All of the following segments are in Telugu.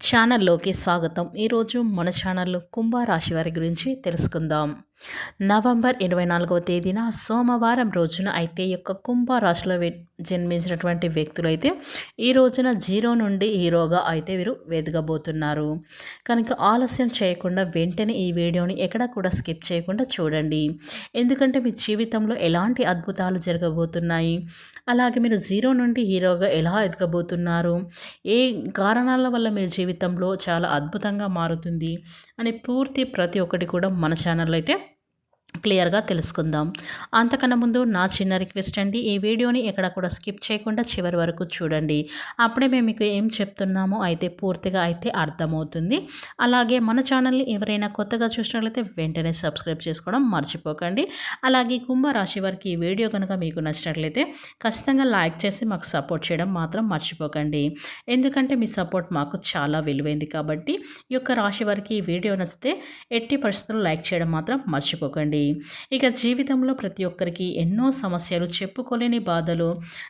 ఛానల్లోకి స్వాగతం. ఈరోజు మన ఛానల్లో కుంభరాశి వారి గురించి తెలుసుకుందాం. నవంబర్ ఇరవై నాలుగవ తేదీన సోమవారం రోజున అయితే ఈ యొక్క కుంభరాశిలో జన్మించినటువంటి వ్యక్తులు అయితే ఈ రోజున జీరో నుండి హీరోగా అయితే వీరు వెదగబోతున్నారు. కనుక ఆలస్యం చేయకుండా వెంటనే ఈ వీడియోని ఎక్కడ కూడా స్కిప్ చేయకుండా చూడండి. ఎందుకంటే మీ జీవితంలో ఎలాంటి అద్భుతాలు జరగబోతున్నాయి? అలాగే మీరు జీరో నుండి హీరోగా ఎలా ఎదగబోతున్నారు? ఏ కారణాల వల్ల మీ జీవితంలో చాలా అద్భుతంగా మారుతుంది? అని పూర్తి ప్రతి ఒక్కటి కూడా మన ఛానల్లో అయితే క్లియర్గా తెలుసుకుందాం. అంతకన్నా ముందు నా చిన్న రిక్వెస్ట్ అండి. ఈ వీడియోని ఎక్కడ కూడా స్కిప్ చేయకుండా చివరి వరకు చూడండి. అప్పుడే మేము మీకు ఏం చెప్తున్నామో అయితే పూర్తిగా అయితే అర్థమవుతుంది. అలాగే మన ఛానల్ని ఎవరైనా కొత్తగా చూసినట్లయితే వెంటనే సబ్స్క్రైబ్ చేసుకోవడం మర్చిపోకండి. అలాగే కుంభరాశి వారికి ఈ వీడియో కనుక మీకు నచ్చినట్లయితే ఖచ్చితంగా లైక్ చేసి మాకు సపోర్ట్ చేయడం మాత్రం మర్చిపోకండి. ఎందుకంటే మీ సపోర్ట్ మాకు చాలా విలువైంది కాబట్టి ఈ యొక్క రాశి వారికి ఈ వీడియో నచ్చితే ఎట్టి పరిస్థితుల్లో లైక్ చేయడం మాత్రం మర్చిపోకండి. ఇక జీవితంలో ప్రతి ఒక్కరికి ఎన్నో సమస్యలు చెప్పుకోలేని బాధలు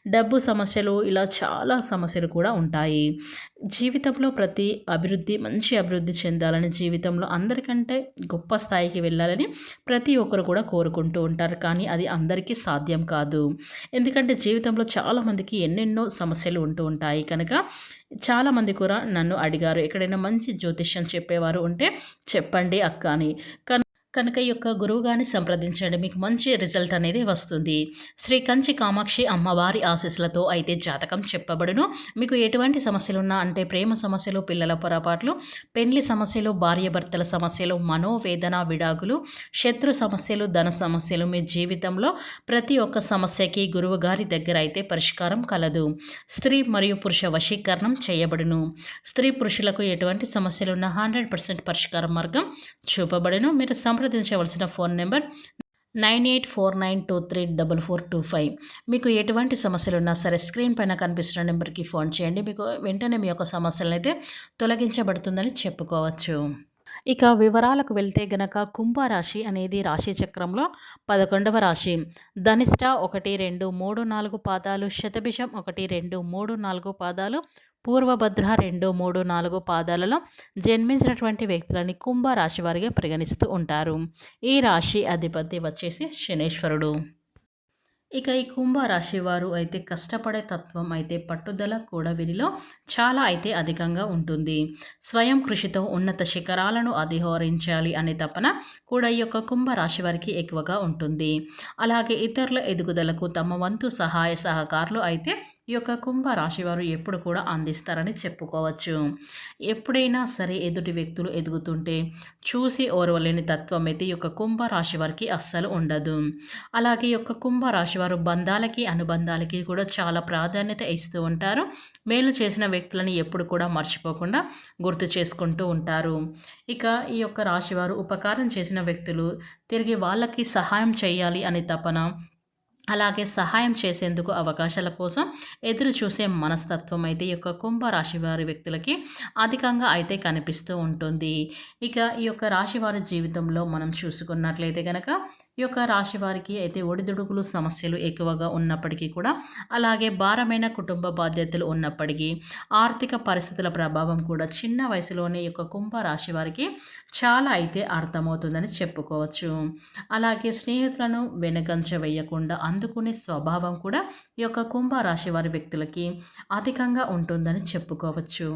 డబ్బు సమస్యలు ఇలా చాలా సమస్యలు కూడా ఉంటాయి. జీవితంలో ప్రతి అభివృద్ధి మంచి అభివృద్ధి చెందాలని జీవితంలో అందరికంటే గొప్ప స్థాయికి వెళ్ళాలని ప్రతి ఒక్కరు కూడా కోరుకుంటూ ఉంటారు. కానీ అది అందరికీ సాధ్యం కాదు. ఎందుకంటే జీవితంలో చాలామందికి ఎన్నెన్నో సమస్యలు ఉంటూ ఉంటాయి. కనుక చాలామంది కూడా నన్ను అడిగారు ఎక్కడైనా మంచి జ్యోతిష్యం చెప్పేవారు ఉంటే చెప్పండి అక్క అని. కన్- కనుక ఈ యొక్క గురువుగారిని సంప్రదించండి. మీకు మంచి రిజల్ట్ అనేది వస్తుంది. శ్రీ కంచి కామాక్షి అమ్మవారి ఆశీస్సులతో అయితే జాతకం చెప్పబడును. మీకు ఎటువంటి సమస్యలు ఉన్నా అంటే ప్రేమ సమస్యలు పిల్లల పొరపాట్లు పెళ్ళి సమస్యలు భార్యాభర్తల సమస్యలు మనోవేదన విడాకులు శత్రు సమస్యలు ధన సమస్యలు మీ జీవితంలో ప్రతి ఒక్క సమస్యకి గురువు గారి దగ్గర అయితే పరిష్కారం కలదు. స్త్రీ మరియు పురుష వశీకరణం చేయబడును. స్త్రీ పురుషులకు ఎటువంటి సమస్యలున్నా హండ్రెడ్ పర్సెంట్ పరిష్కార మార్గం చూపబడును. మీరు సంప్రదించవలసిన phone number nine eight four nine two three double four two five. మీకు ఎటువంటి సమస్యలు ఉన్నా సరే స్క్రీన్ పైన కనిపిస్తున్న నెంబర్కి ఫోన్ చేయండి. మీకు వెంటనే మీ యొక్క సమస్యలను అయితే తొలగించబడుతుందని చెప్పుకోవచ్చు. ఇక వివరాలకు వెళ్తే గనక కుంభరాశి అనేది రాశి చక్రంలో పదకొండవ రాశి. ధనిష్ట ఒకటి రెండు మూడు నాలుగు పాదాలు శతభిషం ఒకటి రెండు మూడు నాలుగు పాదాలు పూర్వభద్ర రెండు మూడు నాలుగు పాదాలలో జన్మించినటువంటి వ్యక్తులని కుంభ రాశి వారిగా పరిగణిస్తూ ఉంటారు. ఈ రాశి అధిపతి వచ్చేసి శనేశ్వరుడు. ఇక ఈ కుంభరాశి వారు అయితే కష్టపడే తత్వం అయితే పట్టుదల కూడా వీరిలో చాలా అయితే అధికంగా ఉంటుంది. స్వయం కృషితో ఉన్నత శిఖరాలను అధిహోరించాలి అనే తపన కూడా ఈ యొక్క కుంభరాశి వారికి ఎక్కువగా ఉంటుంది. అలాగే ఇతరుల ఎదుగుదలకు తమ వంతు సహాయ సహకారాలు అయితే ఈ యొక్క కుంభ వారు ఎప్పుడు కూడా అందిస్తారని చెప్పుకోవచ్చు. ఎప్పుడైనా సరే ఎదుటి వ్యక్తులు ఎదుగుతుంటే చూసి ఓర్వలేని తత్వం అయితే ఈ యొక్క కుంభరాశి వారికి అస్సలు ఉండదు. అలాగే ఈ యొక్క కుంభరాశి వారు బంధాలకి అనుబంధాలకి కూడా చాలా ప్రాధాన్యత ఇస్తూ ఉంటారు. మేలు చేసిన వ్యక్తులని ఎప్పుడు కూడా మర్చిపోకుండా గుర్తు చేసుకుంటూ ఉంటారు. ఇక ఈ యొక్క రాశివారు ఉపకారం చేసిన వ్యక్తులు తిరిగి వాళ్ళకి సహాయం చేయాలి అనే తపన అలాగే సహాయం చేసేందుకు అవకాశాల కోసం ఎదురు చూసే మనస్తత్వం అయితే ఈ యొక్క కుంభరాశి వారి వ్యక్తులకి అధికంగా అయితే కనిపిస్తూ ఉంటుంది. ఇక ఈ యొక్క రాశి వారి జీవితంలో మనం చూసుకున్నట్లయితే కనుక ఈ యొక్క రాశి వారికి అయితే ఒడిదుడుకులు సమస్యలు ఎక్కువగా ఉన్నప్పటికీ కూడా అలాగే భారమైన కుటుంబ బాధ్యతలు ఉన్నప్పటికీ ఆర్థిక పరిస్థితుల ప్రభావం కూడా చిన్న వయసులోనే ఈ యొక్క కుంభ రాశి వారికి చాలా అయితే అర్థమవుతుందని చెప్పుకోవచ్చు. అలాగే స్నేహితులను వెనకంచ వేయకుండా అందుకునే స్వభావం కూడా ఈ యొక్క కుంభ రాశి వారి వ్యక్తులకి అధికంగా ఉంటుందని చెప్పుకోవచ్చు.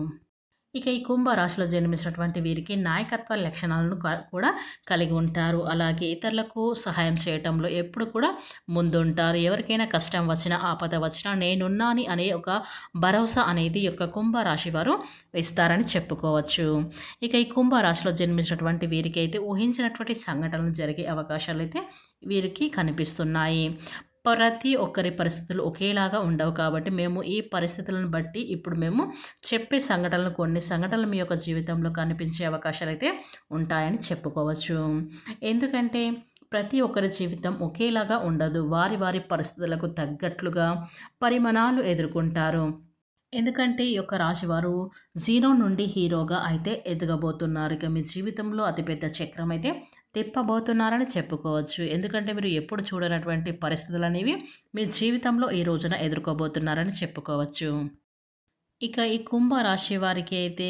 ఇక ఈ కుంభరాశిలో జన్మించినటువంటి వీరికి నాయకత్వ లక్షణాలను క- కూడా కలిగి ఉంటారు. అలాగే ఇతరులకు సహాయం చేయటంలో ఎప్పుడు కూడా ముందుంటారు. ఎవరికైనా కష్టం వచ్చినా ఆపద వచ్చినా నేనున్నాని అనే ఒక భరోసా అనేది యొక్క కుంభరాశి వారు ఇస్తారని చెప్పుకోవచ్చు. ఇక ఈ కుంభరాశిలో జన్మించినటువంటి వీరికి అయితే ఊహించినటువంటి సంఘటనలు జరిగే అవకాశాలు అయితే వీరికి కనిపిస్తున్నాయి. ప్రతి ఒక్కరి పరిస్థితులు ఒకేలాగా ఉండవు కాబట్టి మేము ఈ పరిస్థితులను బట్టి ఇప్పుడు మేము చెప్పే సంఘటనలు కొన్ని సంఘటనలు మీ యొక్క జీవితంలో కనిపించే అవకాశాలు అయితే ఉంటాయని చెప్పుకోవచ్చు. ఎందుకంటే ప్రతి ఒక్కరి జీవితం ఒకేలాగా ఉండదు. వారి వారి పరిస్థితులకు తగ్గట్లుగా పరిమాణాలు ఎదుర్కొంటారు. ఎందుకంటే ఈ యొక్క రాశివారు జీరో నుండి హీరోగా అయితే ఎదగబోతున్నారు. ఇక మీ జీవితంలో అతిపెద్ద చక్రం అయితే తిప్పబోతున్నారని చెప్పుకోవచ్చు. ఎందుకంటే మీరు ఎప్పుడు చూడనటువంటి పరిస్థితులు అనేవి మీ జీవితంలో ఈ రోజున ఎదుర్కోబోతున్నారని చెప్పుకోవచ్చు. ఇక ఈ కుంభ రాశి వారికి అయితే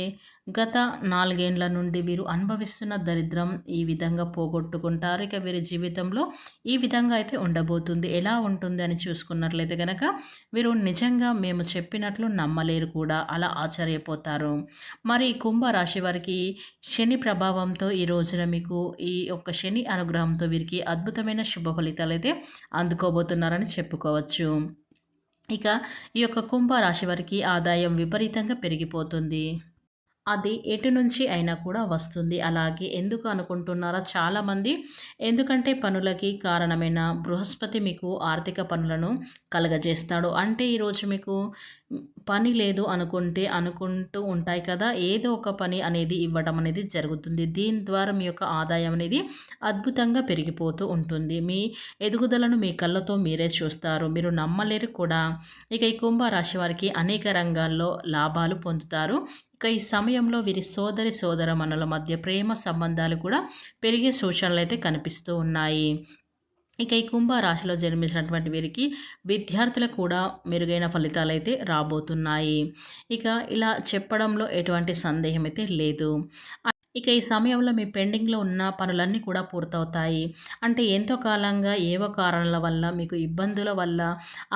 గత నాలుగేండ్ల నుండి వీరు అనుభవిస్తున్న దరిద్రం ఈ విధంగా పోగొట్టుకుంటారు. ఇక వీరి జీవితంలో ఈ విధంగా అయితే ఉండబోతుంది. ఎలా ఉంటుంది అని చూసుకున్నట్లయితే కనుక వీరు నిజంగా మేము చెప్పినట్లు నమ్మలేరు కూడా అలా ఆశ్చర్యపోతారు. మరి కుంభరాశి వారికి శని ప్రభావంతో ఈ రోజున మీకు ఈ యొక్క శని అనుగ్రహంతో వీరికి అద్భుతమైన శుభ ఫలితాలు అయితే అందుకోబోతున్నారని చెప్పుకోవచ్చు. ఇక ఈ యొక్క కుంభరాశి వారికి ఆదాయం విపరీతంగా పెరిగిపోతుంది. అది ఎటు నుంచి అయినా కూడా వస్తుంది. అలాగే ఎందుకు అనుకుంటున్నారా? చాలామంది ఎందుకంటే పనులకి కారణమైన బృహస్పతి మీకు ఆర్థిక పనులను కలగజేస్తాడు. అంటే ఈరోజు మీకు పని లేదు అనుకుంటే అనుకుంటూ ఉంటాయి కదా. ఏదో ఒక పని అనేది ఇవ్వడం అనేది జరుగుతుంది. దీని ద్వారా మీ యొక్క ఆదాయం అనేది అద్భుతంగా పెరిగిపోతూ ఉంటుంది. మీ ఎదుగుదలను మీ కళ్ళతో మీరే చూస్తారు. మీరు నమ్మలేరు కూడా. ఇక ఈ కుంభరాశి వారికి అనేక రంగాల్లో లాభాలు పొందుతారు. ఇక ఈ సమయంలో వీరి సోదరి సోదరమణుల మధ్య ప్రేమ సంబంధాలు కూడా పెరిగే సూచనలు అయితే కనిపిస్తూ ఉన్నాయి. ఇక ఈ కుంభరాశిలో జన్మించినటువంటి వీరికి విద్యార్థులకు కూడా మెరుగైన ఫలితాలు అయితే రాబోతున్నాయి. ఇక ఇలా చెప్పడంలో ఎటువంటి సందేహం అయితే లేదు. ఇక ఈ సమయంలో మీ పెండింగ్లో ఉన్న పనులన్నీ కూడా పూర్తవుతాయి. అంటే ఎంతో కాలంగా ఏవో కారణాల వల్ల మీకు ఇబ్బందుల వల్ల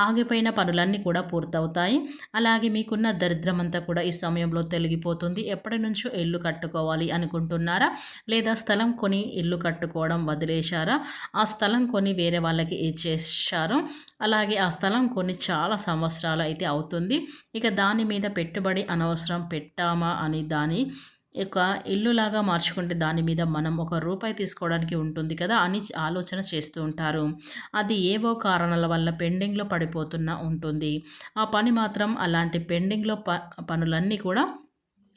ఆగిపోయిన పనులన్నీ కూడా పూర్తవుతాయి. అలాగే మీకున్న దరిద్రం అంతా కూడా ఈ సమయంలో తొలగిపోతుంది. ఎప్పటి నుంచో ఇల్లు కట్టుకోవాలి అనుకుంటున్నారా? లేదా స్థలం కొని ఇల్లు కట్టుకోవడం వదిలేశారా? ఆ స్థలం కొని వేరే వాళ్ళకి ఇచ్చేశారు. అలాగే ఆ స్థలం కొని చాలా సంవత్సరాలు అయితే అవుతుంది. ఇక దాని మీద పెట్టుబడి అనవసరం పెట్టామా అని దాని ఒక ఇల్లులాగా మార్చుకుంటే దాని మీద మనం ఒక రూపాయి తీసుకోవడానికి ఉంటుంది కదా అని ఆలోచన చేస్తూ ఉంటారు. అది ఏవో కారణాల వల్ల పెండింగ్లో పడిపోతున్న ఉంటుంది. ఆ పని మాత్రం అలాంటి పెండింగ్లో ప పనులన్నీ కూడా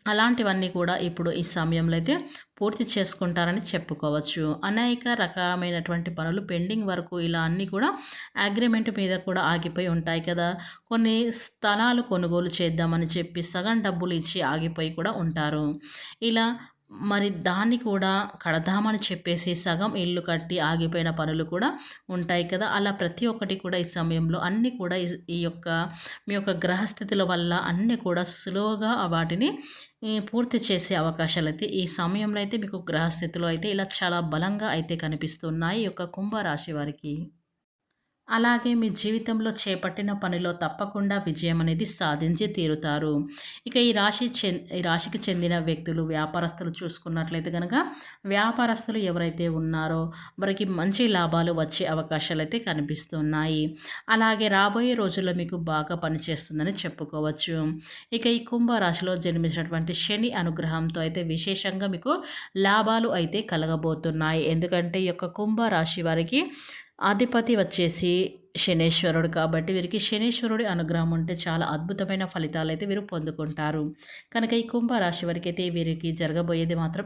అలాంటివన్నీ కూడా ఇప్పుడు ఈ సమయంలో అయితే పూర్తి చేసుకుంటారని చెప్పుకోవచ్చు. అనేక రకమైనటువంటి పనులు పెండింగ్ వరకు ఇలా అన్నీ కూడా అగ్రిమెంట్ మీద కూడా ఆగిపోయి ఉంటాయి కదా. కొన్ని స్థలాలు కొనుగోలు చేద్దామని చెప్పి సగం డబ్బులు ఇచ్చి ఆగిపోయి కూడా ఉంటారు. ఇలా మరి దాన్ని కూడా కడదామని చెప్పేసి సగం ఇల్లు కట్టి ఆగిపోయిన పనులు కూడా ఉంటాయి కదా. అలా ప్రతి ఒక్కటి కూడా ఈ సమయంలో అన్నీ కూడా ఈ యొక్క మీ యొక్క గ్రహస్థితుల వల్ల అన్నీ కూడా స్లోగా వాటిని పూర్తి చేసే అవకాశాలు అయితే ఈ సమయంలో అయితే మీకు గ్రహస్థితిలో అయితే ఇలా చాలా బలంగా అయితే కనిపిస్తున్నాయి ఈ యొక్క కుంభరాశి వారికి. అలాగే మీ జీవితంలో చేపట్టిన పనిలో తప్పకుండా విజయం అనేది సాధించి తీరుతారు. ఇక ఈ రాశి ఈ రాశికి చెందిన వ్యక్తులు వ్యాపారస్తులు చూసుకున్నట్లయితే కనుక వ్యాపారస్తులు ఎవరైతే ఉన్నారో వారికి మంచి లాభాలు వచ్చే అవకాశాలు అయితే కనిపిస్తున్నాయి. అలాగే రాబోయే రోజుల్లో మీకు బాగా పనిచేస్తుందని చెప్పుకోవచ్చు. ఇక ఈ కుంభరాశిలో జన్మించినటువంటి శని అనుగ్రహంతో అయితే విశేషంగా మీకు లాభాలు అయితే కలగబోతున్నాయి. ఎందుకంటే ఈ యొక్క కుంభరాశి వారికి అధిపతి వచ్చేసి శనేశ్వరుడు కాబట్టి వీరికి శనేశ్వరుడి అనుగ్రహం ఉంటే చాలా అద్భుతమైన ఫలితాలు అయితే వీరు పొందుకుంటారు. కనుక ఈ కుంభరాశి వారికి అయితే వీరికి జరగబోయేది మాత్రం